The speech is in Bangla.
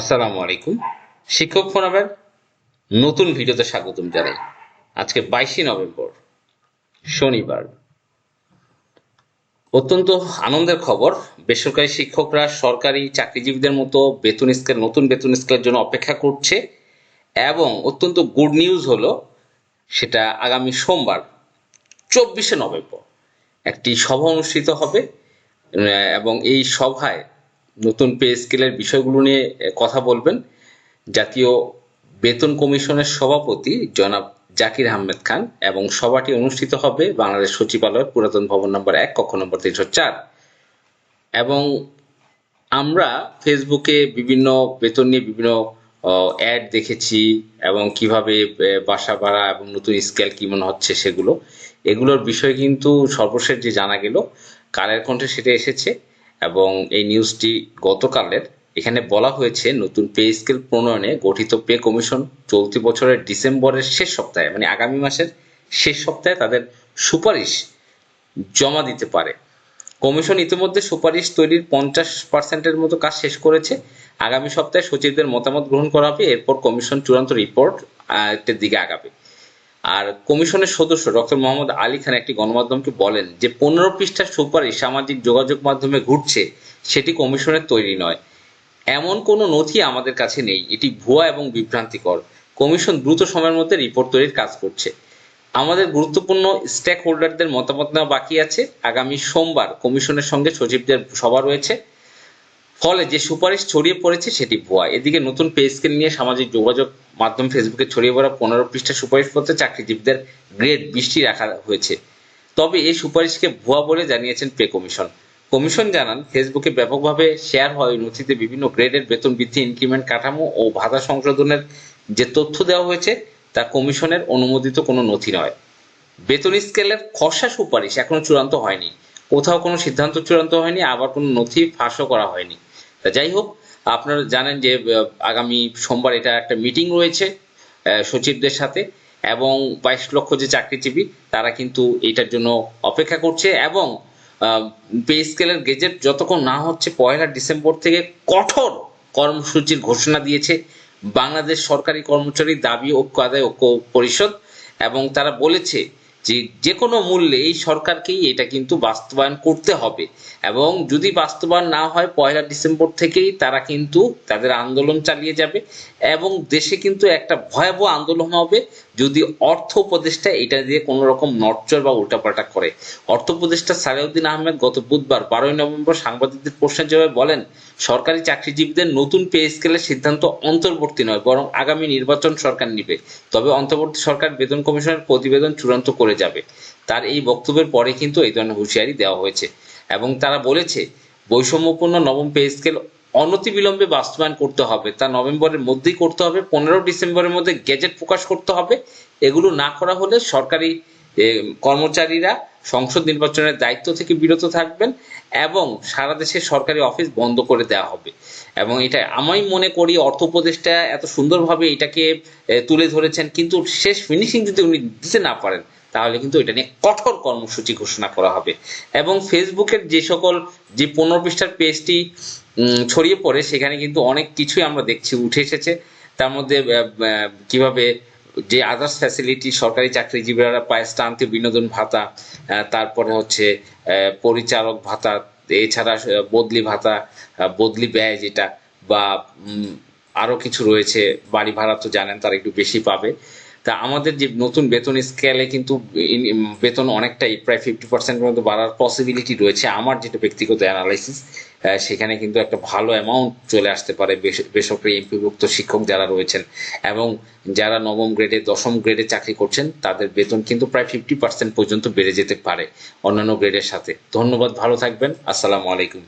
আসসালামু আলাইকুম। শিক্ষক ফোরামের নতুন ভিডিওতে স্বাগতম জানাই। আজকে বাইশে নভেম্বর, শনিবার। অত্যন্ত আনন্দের খবর, বেসরকারি শিক্ষকরা সরকারি চাকরিজীবীদের মতো বেতন স্কেল, নতুন বেতন স্কেলের জন্য অপেক্ষা করছে এবং অত্যন্ত গুড নিউজ হলো, সেটা আগামী সোমবার, চব্বিশে নভেম্বর, একটি সভা অনুষ্ঠিত হবে, এবং এই সভায় নতুন পে স্কেলের বিষয়গুলো নিয়ে কথা বলবেন। জাতীয় বেতন কমিশনের সভাপতি জনাব জাকির আহমেদ খান এবং সভাটি অনুষ্ঠিত হবে বাংলাদেশ সচিবালয় পুরাতন ভবন নম্বর এক, কক্ষ নম্বর তিনশো চার। এবং আমরা ফেসবুকে বিভিন্ন বেতন নিয়ে বিভিন্ন অ্যাড দেখেছি এবং কীভাবে বাসা ভাড়া এবং নতুন স্কেল কি মনে হচ্ছে সেগুলো। এগুলোর বিষয় কিন্তু সর্বশেষ যে জানা গেল, কালের কণ্ঠে সেটা এসেছে। এবং এই নিউজটি গতকালের। এখানে বলা হয়েছে, নতুন পে স্কেল প্রণয়নে গঠিত পে কমিশন চলতি বছরের ডিসেম্বরের শেষ সপ্তাহে মানে আগামী মাসের শেষ সপ্তাহে তাদের সুপারিশ জমা দিতে পারে। কমিশন ইতিমধ্যে সুপারিশ তৈরির পঞ্চাশ পার্সেন্টের মতো কাজ শেষ করেছে। আগামী সপ্তাহে সচিবদের মতামত গ্রহণ করা হবে, এরপর কমিশন চূড়ান্ত রিপোর্ট দিকে আগাবে। আর কমিশনের সদস্য ডক্টর মোহাম্মদ আলী খান একটি গণমাধ্যমকে বলেন যে পনেরো পৃষ্ঠার সুপারিশ সামাজিক যোগাযোগ মাধ্যমে ঘুরছে, সেটি কমিশনের তৈরি নয়। এমন কোনো নথি আমাদের কাছে নেই। এটি ভুয়া এবং বিভ্রান্তিকর। কমিশন দ্রুত সময়ের মধ্যে রিপোর্ট তৈরির কাজ করছে। আমাদের গুরুত্বপূর্ণ স্টেক হোল্ডারদের মতামত নেওয়া বাকি আছে। আগামী সোমবার কমিশনের সঙ্গে সচিবদের সভা রয়েছে। ফলে যে সুপারিশ ছড়িয়ে পড়েছে সেটি ভুয়া। এদিকে নতুন পে স্কেল নিয়ে সামাজিক যোগাযোগ মাধ্যম ফেসবুকে ছড়িয়ে পড়া পনেরো পৃষ্ঠা সুপারিশপত্রে চাকরিজীবীদের গ্রেড বৃষ্টি রাখা হয়েছে। তবে এই সুপারিশকে ভুয়া বলে জানিয়েছেন পে কমিশন। কমিশন জানান, ফেসবুকে ব্যাপকভাবে শেয়ার হয় নথিতে বিভিন্ন গ্রেডের বেতন বৃদ্ধি, ইনক্রিমেন্ট কাঠামো ও ভাতা সংশোধনের যে তথ্য দেওয়া হয়েছে, তা কমিশনের অনুমোদিত কোনো নথি নয়। বেতন স্কেলের খসড়া সুপারিশ এখনও চূড়ান্ত হয়নি। কোথাও কোনো সিদ্ধান্ত চূড়ান্ত হয়নি, আবার কোনো নথি ফাঁসও করা হয়নি। তা যাই হোক, আপনারা জানেন যে আগামী সোমবার এটা একটা মিটিং রয়েছে সচিবদের সাথে, এবং বাইশ লক্ষ যে চাকরিজীবী, তারা কিন্তু এটার জন্য অপেক্ষা করছে, এবং পে স্কেলের গেজেট যতক্ষণ না হচ্ছে, পয়লা ডিসেম্বর থেকে কঠোর কর্মসূচির ঘোষণা দিয়েছে বাংলাদেশ সরকারি কর্মচারী দাবি, ঐক্য আদায়, ঐক্য পরিষদ, এবং তারা বলেছে যে যে কোনো মূল্যে এই সরকারকেই এটা কিন্তু বাস্তবায়ন করতে হবে। এবং যদি বাস্তবায়ন না হয়, পয়লা ডিসেম্বর থেকেই তারা কিন্তু তাদের আন্দোলন চালিয়ে যাবে এবং দেশে কিন্তু একটা ভয়াবহ আন্দোলন হবে যদি অর্থ উপদেষ্টা এটা দিয়ে কোনো রকম নড়চড় বা উল্টাপাল্টা করে। অর্থ উপদেষ্টা সালেউদ্দিন আহমেদ গত বুধবার, বারোই নভেম্বর সাংবাদিকদের প্রশ্নের জবাবে বলেন, সরকারি চাকরিজীবীদের নতুন পে স্কেলের সিদ্ধান্ত অন্তর্বর্তী নয়, বরং আগামী নির্বাচন সরকার নিবে। তবে অন্তর্বর্তী সরকার বেতন কমিশনের প্রতিবেদন চূড়ান্ত করে যাবে। তার এই বক্তব্যের পরে কিন্তু এই ধরনের হুঁশিয়ারি দেওয়া হয়েছে। এবং তারা বলেছে, বৈষম্যপূর্ণ নবম পে স্কেল অনতিবিলম্বে বাস্তবায়ন করতে হবে। তা নভেম্বরের মধ্যেই করতে হবে, পনেরো ডিসেম্বরের মধ্যে গেজেট প্রকাশ করতে হবে। এগুলো না করা হলে সরকারি কর্মচারীরা সংসদ নির্বাচনের দায়িত্ব থেকে বিরত থাকবেন এবং সারা দেশে সরকারি অফিস বন্ধ করে দেওয়া হবে। এবং এটা আমি মনে করি অর্থ উপদেষ্টা এত সুন্দরভাবে এটাকে তুলে ধরেছেন। কিন্তু শেষ ফিনিশিং যদি উনি দিতে না পারেন তাহলে কিন্তু এটা নিয়ে কঠোর কর্মসূচি ঘোষণা করা হবে। এবং ফেসবুকের যে সকল যে পনেরো পৃষ্ঠার পেজটি ছড়িয়ে পড়ে সেখানে কিন্তু অনেক কিছুই আমরা দেখছি উঠে এসেছে। তার মধ্যে কীভাবে যে আদার্স ফ্যাসিলিটি সরকারি চাকরিজীবীরা পায় স্থানীয় বিনোদন ভাতা তারপরে হচ্ছে পরিচালক ভাতা এছাড়া বদলি ভাতা বদলি ব্যয় যেটা বা উম, আরও কিছু রয়েছে বাড়ি ভাড়া তো জানেন তারা একটু বেশি পাবে। তা আমাদের যে নতুন বেতন স্কেলে কিন্তু বেতন অনেকটাই, প্রায় ফিফটি পার্সেন্ট মতো বাড়ার পসিবিলিটি রয়েছে আমার যেটা ব্যক্তিগত অ্যানালাইসিস সেখানে কিন্তু একটা ভালো অ্যামাউন্ট চলে আসতে পারে বেস- বেসরকারি এমপিভুক্ত শিক্ষক যারা রয়েছেন এবং যারা নবম গ্রেডে দশম গ্রেডে চাকরি করছেন, তাদের বেতন কিন্তু প্রায় ফিফটি পার্সেন্ট পর্যন্ত বেড়ে যেতে পারে অন্যান্য গ্রেডের সাথে। ধন্যবাদ, ভালো থাকবেন, আসসালামু আলাইকুম।